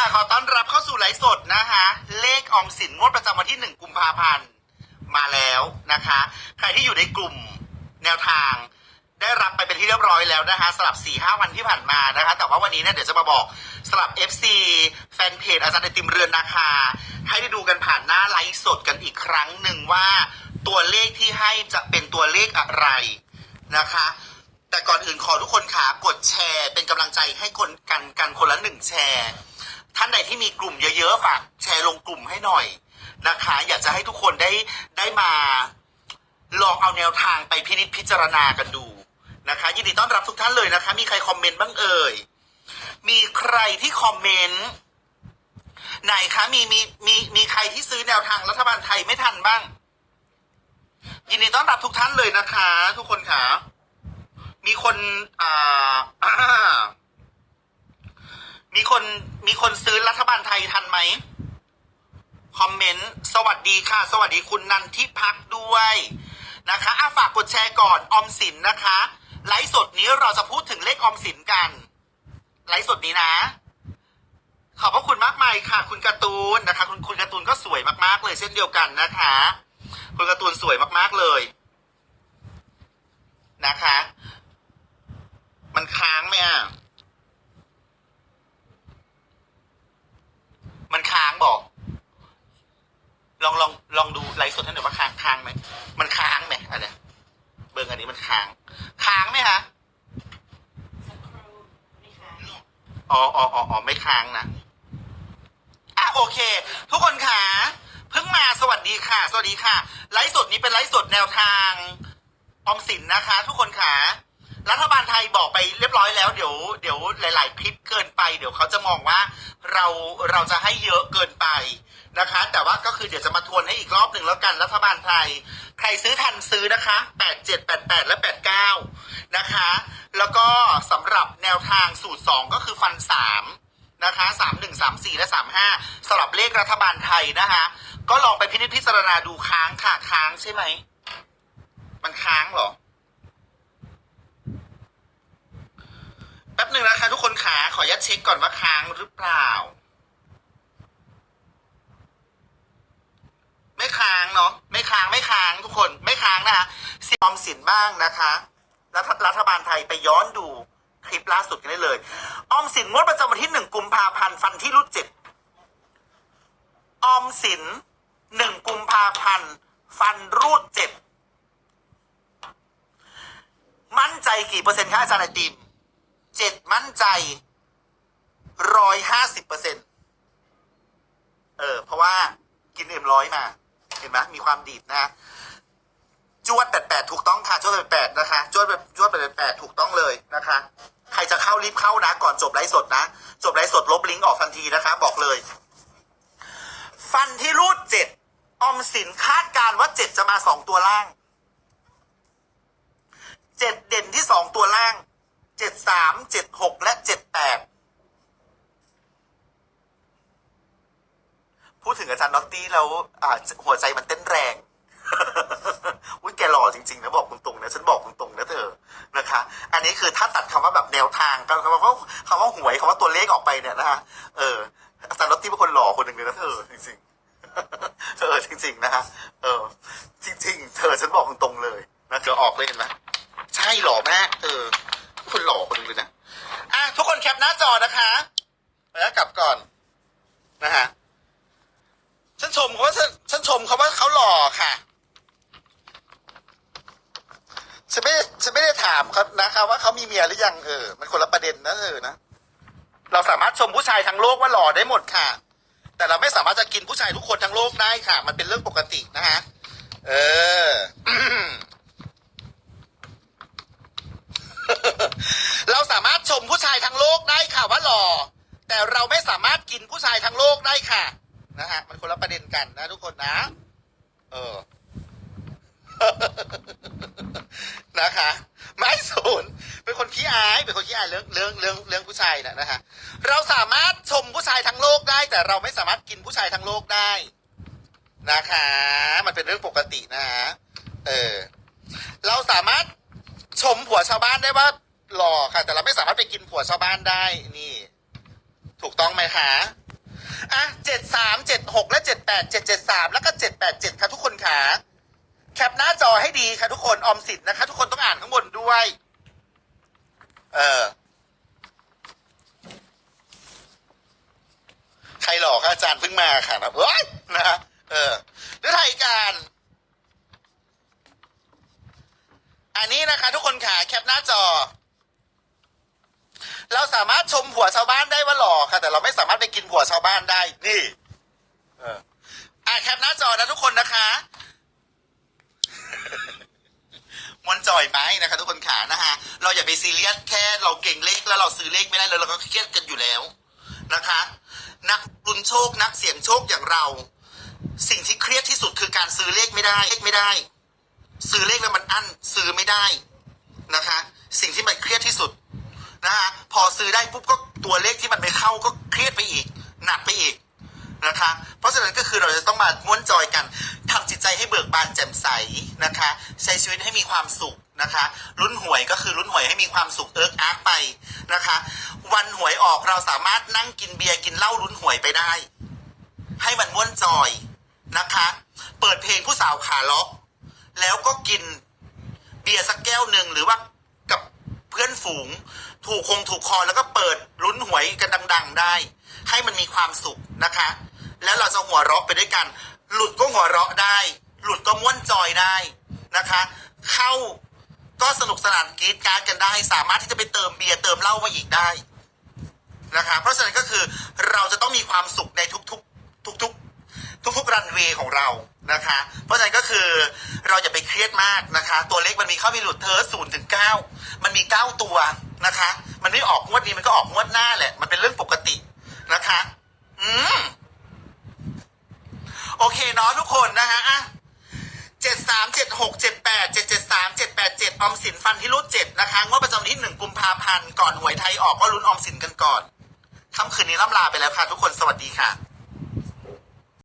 ค่ะ ขอต้อนรับเข้าสู่ไลฟ์สดนะคะ เลขออมสินงวดประจำวันที่หนึ่งกุมภาพันธ์ มาแล้วนะคะ ใครที่อยู่ในกลุ่มแนวทาง ได้รับไปเป็นที่เรียบร้อยแล้วนะคะสลับ4ี่ห้าวันที่ผ่านมานะคะ แต่ว่าวันนี้เนี่ยเดี๋ยวจะมาบอกสลับ FC แฟนเพจอาจารย์ไอติมเรือนนาคา ให้ได้ดูกันผ่านหน้าไลฟ์สดกันอีกครั้งหนึ่งว่าตัวเลขที่ให้จะเป็นตัวเลขอะไรนะคะ แต่ก่อนอื่นขอทุกคนขากดแชร์ เป็นกำลังใจให้คนกันกันคนละหนึ่งแชร์ ท่านใดที่มีกลุ่มเยอะๆฝากแชร์ลงกลุ่มให้หน่อยนะคะ อยากจะให้ทุกคนได้ได้มาลองเอาแนวทางไปพินิจพิจารณากันดูนะคะ ยินดีต้อนรับทุกท่านเลยนะคะ มีใครคอมเมนต์บ้างเอ่ยมีใครที่คอมเมนต์ไหนคะมีมีมีมีใครที่ซื้อแนวทางรัฐบาลไทยไม่ทันบ้าง ยินดีต้อนรับทุกท่านเลยนะคะ ทุกคนค่ะ มีคนอ่าอ่า มีคนมีคนซื้อรัฐบาลไทยทันไหมคอมเมนต์สวัสดีค่ะ สวัสดีคุณนันทิพักด้วยนะคะอะฝากกดแชร์ก่อนออมสินนะคะไลฟ์สดนี้เราจะพูดถึงเลขออมสินกันไลฟ์สดนี้นะ ขอบพระคุณมากมายค่ะ คุณการ์ตูนนะคะ คุณคุณการ์ตูนก็สวยมากๆ เลยเช่นเดียวกันนะคะ คุณการ์ตูนสวยมากๆเลยนะคะ มันค้างไหมอะ มันค้างบอก ลองลองลองดูไลฟ์สดท่านหน่อยว่าค้างค้างไหมมันค้างไหมอันเนี้ยเบิ้งอันนี้มันค้าง ค้างไหมคะสักครู่ไม่ค่ะอ๋ออ๋ออ๋ออ๋อไม่ค้างนะอะโอเค ทุกคนค่ะเพิ่งมาสวัสดีค่ะ สวัสดีค่ะ ไลฟ์สดนี้เป็นไลฟ์สดแนวทางออมสินนะคะ ทุกคนค่ะ รัฐบาลไทยบอกไปเรียบร้อยแล้วเดี๋ยวเดี๋ยวหลาย ๆ คลิปเกินไป เดี๋ยวเขาจะมองว่าเราเราจะให้เยอะเกินไปนะคะ แต่ว่าก็คือเดี๋ยวจะมาทวนให้อีกรอบหนึ่งแล้วกันรัฐบาลไทย ใครซื้อทันซื้อนะคะ8 7 8 8 และ 89 นะคะ แล้วก็สำหรับแนวทางสูตร 2 ก็คือฟัน 3 นะคะ 3 1 3 4 และ 3 5สำหรับเลขรัฐบาลไทยนะคะ ก็ลองไปพินิจพิจารณาดูค้างค่ะค้างใช่ไหม มันค้างเหรอ แป๊บ หนึ่งนะคะ ทุกคนขาขออนุญาตเช็คก่อนว่าค้างหรือเปล่า ไม่ค้างเนาะไม่ค้างไม่ค้างทุกคน ไม่ค้างนะคะสิออมสินบ้างนะคะรัฐรัฐบาลไทยไปย้อนดูคลิปล่าสุดกันได้เลย ออมสินงวดประจำวันที่หนึ่งกุมภาพันธ์ฟันที่รุ่เจ็ดออมสินหนึ่งกุมภาพันธ์ฟันรูดเจ็ดมั่นใจกี่เปอร์เซ็นต์คะอาจารย์ไอติม เจ็ดมั่นใจร้อยห้าสิบเปอร์เซ็นต์เออ เพราะว่ากินเอ็มร้อยมา เห็นไหมมีความดีดนะจวดแปดแปดถูกต้องค่ะจวดแปดแปดนะคะจวดแบบจวดแปดแปดถูกต้องเลยนะคะ ใครจะเข้ารีบเข้านะ ก่อนจบไลฟ์สดนะ จบไลฟ์สดลบลิงก์ออกทันทีนะคะ บอกเลย ฟันที่รูดเจ็ดออมสินคาดการว่าเจ็ดจะมาสองตัวล่างเจ็ดเด่นที่สองตัวล่าง เจ็ดสามเจ็ดหกและเจ็ดแปดพูดถึงอาจารย์น็อตตี้แล้วอ่าหัวใจมันเต้นแรงอุ้ยแกหล่อจริงๆนะบอกตรงๆนะฉันบอกตรงๆนะเธอนะคะ อันนี้คือถ้าตัดคำว่าแบบแนวทางก็คำว่าคำว่าหวยคำว่าตัวเลขออกไปเนี่ยนะคะเอออาจารย์น็อตตี้เป็นคนหล่อคนหนึ่งเลยนะเธอจริงๆเธอจริง ๆ นะคะเออ จริง ๆ เธอฉันบอกตรงๆเลยนะเธอออกเลยเห็นไหมใช่หล่อมากเออ คนหล่อคนหนึ่งเลยนะอะทุกคนแคปหน้าจอนะคะแล้วกลับก่อนนะฮะฉันชมเขาว่าฉันชมเขาว่าเขาหล่อค่ะฉันไม่ฉันไม่ได้ถามเขานะคะว่าเขามีเมียหรือยังเออมันคนละประเด็นนะเออนะเราสามารถชมผู้ชายทั้งโลกว่าหล่อได้หมดค่ะ แต่เราไม่สามารถจะกินผู้ชายทุกคนทั้งโลกได้ค่ะ มันเป็นเรื่องปกตินะฮะเออ ค่ะว่าหล่อ แต่เราไม่สามารถกินผู้ชายทั้งโลกได้ค่ะ นะฮะ มันคนละประเด็นกันนะทุกคนนะ เออ นะคะ ไม่สูนเป็นคนขี้อาย เป็นคนขี้อายเรื่องเรื่องเรื่องเรื่องผู้ชายนะนะฮะ เราสามารถชมผู้ชายทั้งโลกได้ แต่เราไม่สามารถกินผู้ชายทั้งโลกได้ นะคะ มันเป็นเรื่องปกตินะฮะ เออ เราสามารถชมผัวชาวบ้านได้ว่า หล่อค่ะ แต่เราไม่สามารถไปกินผัวชาวบ้านได้นี่ ถูกต้องไหมคะอะเจ็ดสามเจ็ดหกและเจ็ดแปดเจ็ดเจ็ดสามแล้วก็เจ็ดแปดเจ็ดค่ะทุกคนค่ะแคปหน้าจอให้ดีค่ะทุกคนออมสินนะคะ ทุกคนต้องอ่านข้างบนด้วย เออใครหลอกคะอาจารย์เพิ่งมาค่ะนะเฮ้ยนะฮะเออหรือไทยการ อันนี้นะคะ ทุกคนค่ะแคปหน้าจอ เราสามารถชมผัวชาวบ้านได้ว่าหล่อค่ะ แต่เราไม่สามารถไปกินผัวชาวบ้านได้ นี่เอออะแคปหน้าจอนะทุกคนนะคะมวนจอยไหมนะคะ ทุกคนขานะฮะ เราอย่าไปซีเรียสแค่เราเก่งเลขแล้วเราซื้อเลขไม่ได้เลยเราก็เครียดกันอยู่แล้วนะคะ นักรุนโชคนักเสี่ยงโชคอย่างเรา สิ่งที่เครียดที่สุดคือการซื้อเลขไม่ได้เลขไม่ได้ ซื้อเลขแล้วมันอั้นซื้อไม่ได้นะคะ สิ่งที่มันเครียดที่สุด นะฮะพอซื้อได้ปุ๊บก็ตัวเลขที่มันไม่เข้าก็เครียดไปอีก หนักไปอีกนะคะ เพราะฉะนั้นก็คือเราจะต้องมาม้วนจอยกันทำจิตใจให้เบิกบานแจ่มใสนะคะ ใช้ชีวิตให้มีความสุขนะคะลุ้นหวยก็คือลุ้นหวยให้มีความสุขเอิร์กอาร์กไปนะคะ วันหวยออกเราสามารถนั่งกินเบียร์กินเหล้าลุ้นหวยไปได้ ให้มันม้วนจอยนะคะ เปิดเพลงผู้สาวขาล็อก แล้วก็กินเบียร์สักแก้วหนึ่งหรือว่า เพื่อนฝูง ถูกคงถูกคอแล้วก็เปิดลุ้นหวยกันดัง ๆ ได้ ให้มันมีความสุขนะคะ แล้วเราจะหัวเราะไปด้วยกัน หลุดก็หัวเราะได้ หลุดก็ม้วนจอยได้นะคะ เข้าก็สนุกสนานกรีดการ์ดกันได้ สามารถที่จะไปเติมเบียร์เติมเหล้ามาอีกได้นะคะเพราะฉะนั้นก็คือเราจะต้องมีความสุขในทุกๆ ทุกๆ ทุกๆรันเวย์ของเรานะคะ เพราะฉะนั้นก็คือเราอย่าไปเครียดมากนะคะ ตัวเลขมันมีเข้ามีหลุดเธอศูนย์ถึงเก้ามันมีเก้าตัวนะคะ มันไม่ออกงวดนี้มันก็ออกงวดหน้าแหละ มันเป็นเรื่องปกตินะคะ อืมโอเคเนาะทุกคนนะฮะอะเจ็ดสามเจ็ดหกเจ็ดแปดเจ็ดเจ็ดสามเจ็ดแปดเจ็ดออมสินฟันที่รูดเจ็ดนะคะงวดประจำที่หนึ่งกุมภาพันธ์ก่อนหวยไทยออกก็ลุ้นออมสินกันก่อนค่ำคืนนี้ล่ำลาไปแล้วค่ะ ทุกคนสวัสดีค่ะ